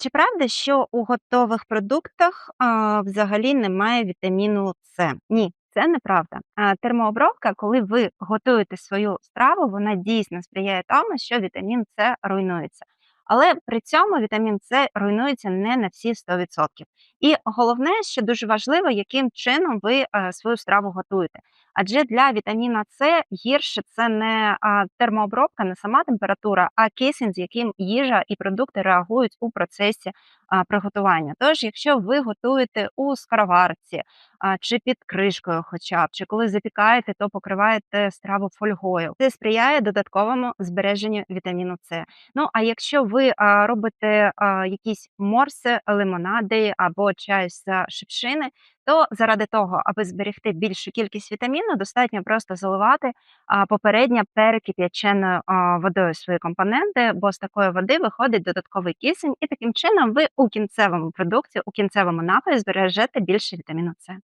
Чи правда, що у готових продуктах, а, взагалі немає вітаміну С? Ні, це неправда. Термообробка, коли ви готуєте свою страву, вона дійсно сприяє тому, що вітамін С руйнується. Але при цьому вітамін С руйнується не на всі 100%. І головне, що дуже важливо, яким чином ви е, свою страву готуєте. Адже для вітаміна С гірше це не термообробка, не сама температура, а кисень, з яким їжа і продукти реагують у процесі приготування. Тож, якщо ви готуєте у скороварці чи під кришкою, хоча б чи коли запікаєте, то покриваєте страву фольгою. Це сприяє додатковому збереженню вітаміну С. Ну а якщо ви робите якісь морси, лимонади або чай з шипшини, то заради того, аби зберегти більшу кількість вітаміну, достатньо просто заливати попередньо перекип'яченою водою свої компоненти, бо з такої води виходить додатковий кисень, і таким чином ви у кінцевому продукті, у кінцевому напої збережете більше вітаміну С.